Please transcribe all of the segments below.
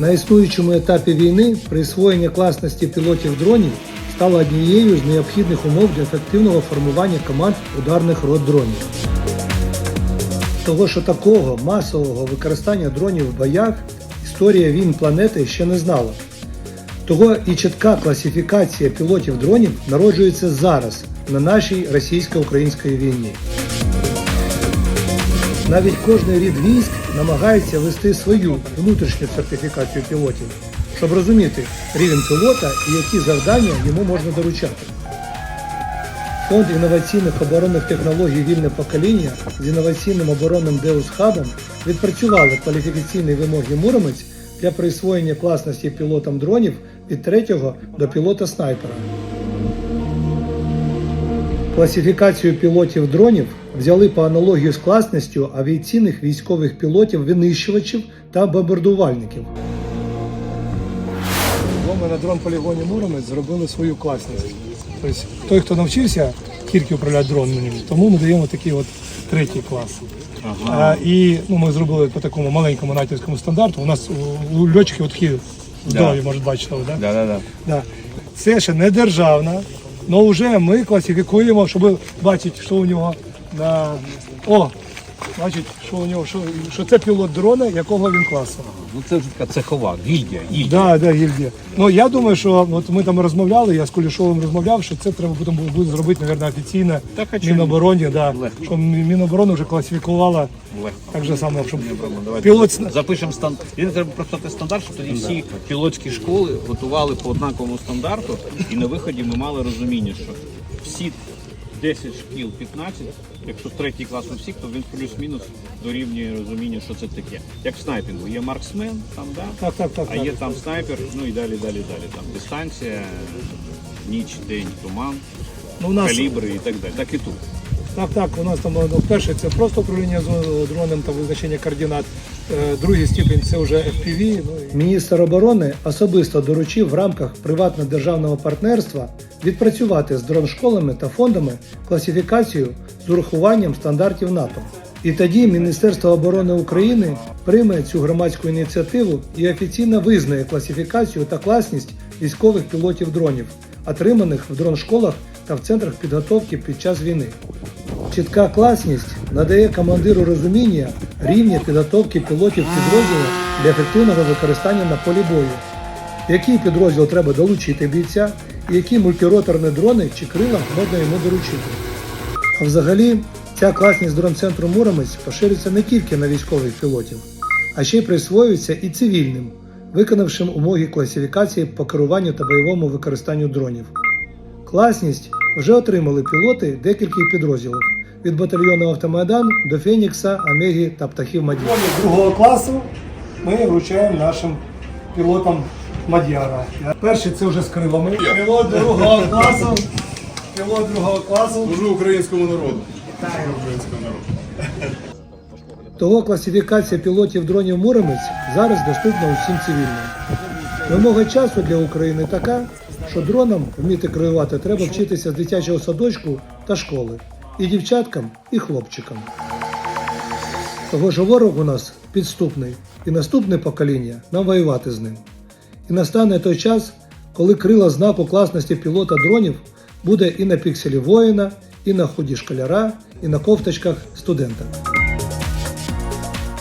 На існуючому етапі війни присвоєння класності пілотів дронів стало однією з необхідних умов для ефективного формування команд ударних рот дронів. Того, що такого масового використання дронів в боях історія війн планети ще не знала. Того і чітка класифікація пілотів дронів народжується зараз на нашій російсько-українській війні. Навіть кожний рід військ намагається вести свою внутрішню сертифікацію пілотів, щоб розуміти рівень пілота і які завдання йому можна доручати. Фонд інноваційних оборонних технологій Вільне покоління з інноваційним оборонним Деус Хабом відпрацювали кваліфікаційні вимоги Муромець для присвоєння класності пілотам дронів від 3 до пілота снайпера. Класифікацію пілотів дронів взяли по аналогію з класністю авіаційних військових пілотів винищувачів та бомбардувальників. Ми на дрон полігоні Муромець зробили свою класність. Тобто той, хто навчився тільки управляти дроном, тому ми даємо такий от третій клас. А, і ну, ми зробили по такому маленькому натівському стандарту. У нас у, у льотчиків такі здорові, може бачити, да? Да, да, да. Да. Це ще не державна, але вже ми класифікуємо, щоб бачити, що у нього на. О! Бачить, що у нього, що, що це пілот дрона, якого він класу. Ну це вже така цехова, гільдія, гільдія. Да, да, гільдія. Ну я думаю, що от ми там розмовляли, я з Кулішовим розмовляв, що це треба потім буде зробити, мабуть, офіційно Так, а чому? Мінобороні, да, Легко. щоб Міноборони вже класифікувала Легко. так же само, щоб пілот запишемо стандарт. Він треба просто стандарт, щоб тоді всі пілотські школи готували по однаковому стандарту, і на виході ми мали розуміння, що всі 10 шкіл, 15, якщо третій клас у всіх, то він плюс-мінус дорівнює розумінню, що це таке. Як в снайпінгу, є марксмен, там, да? так, так, так, а так. є там снайпер, ну і далі, далі, далі. Там дистанція, ніч, день, туман, Ну, у нас калібри і так далі. Так і тут. Так, так, у нас там ну, перше це просто управління з- дроном та визначення координат. Е, Другий ступінь це вже FPV. Міністр оборони особисто доручив в рамках приватно-державного партнерства відпрацювати з дроншколами та фондами класифікацію з урахуванням стандартів НАТО. І тоді Міністерство оборони України прийме цю громадську ініціативу і офіційно визнає класифікацію та класність військових пілотів дронів, отриманих в дроншколах та в центрах підготовки під час війни. Чітка класність надає командиру розуміння рівня підготовки пілотів підрозділу для ефективного використання на полі бою. Який підрозділ треба долучити бійця, які мультироторні дрони чи крила можна йому доручити. А взагалі, ця класність дронцентру Муромець поширюється не тільки на військових пілотів, а ще й присвоюється і цивільним, виконавшим умоги класифікації по керуванню та бойовому використанню дронів. Класність вже отримали пілоти декількох підрозділів від батальйону Автомайдан до Фенікса, Омеги та птахів Мадір. Другого класу ми вручаємо нашим пілотам Мадяра. Перший це вже з крилами. Пілот другого класу. Пілот другого класу. Служу українському народу. Українському народу. Того класифікація пілотів дронів Муромець зараз доступна усім цивільним. Вимога часу для України така, що дронам вміти керувати треба вчитися з дитячого садочку та школи. І дівчаткам, і хлопчикам. Того ж ворог у нас підступний, і наступне покоління нам воювати з ним. І настане той час, коли крила знаку класності пілота дронів буде і на пікселі воїна, і на худі школяра, і на кофточках студента.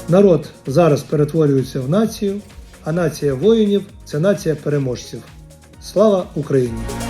Народ зараз перетворюється в націю, а нація воїнів це нація переможців. Слава Україні!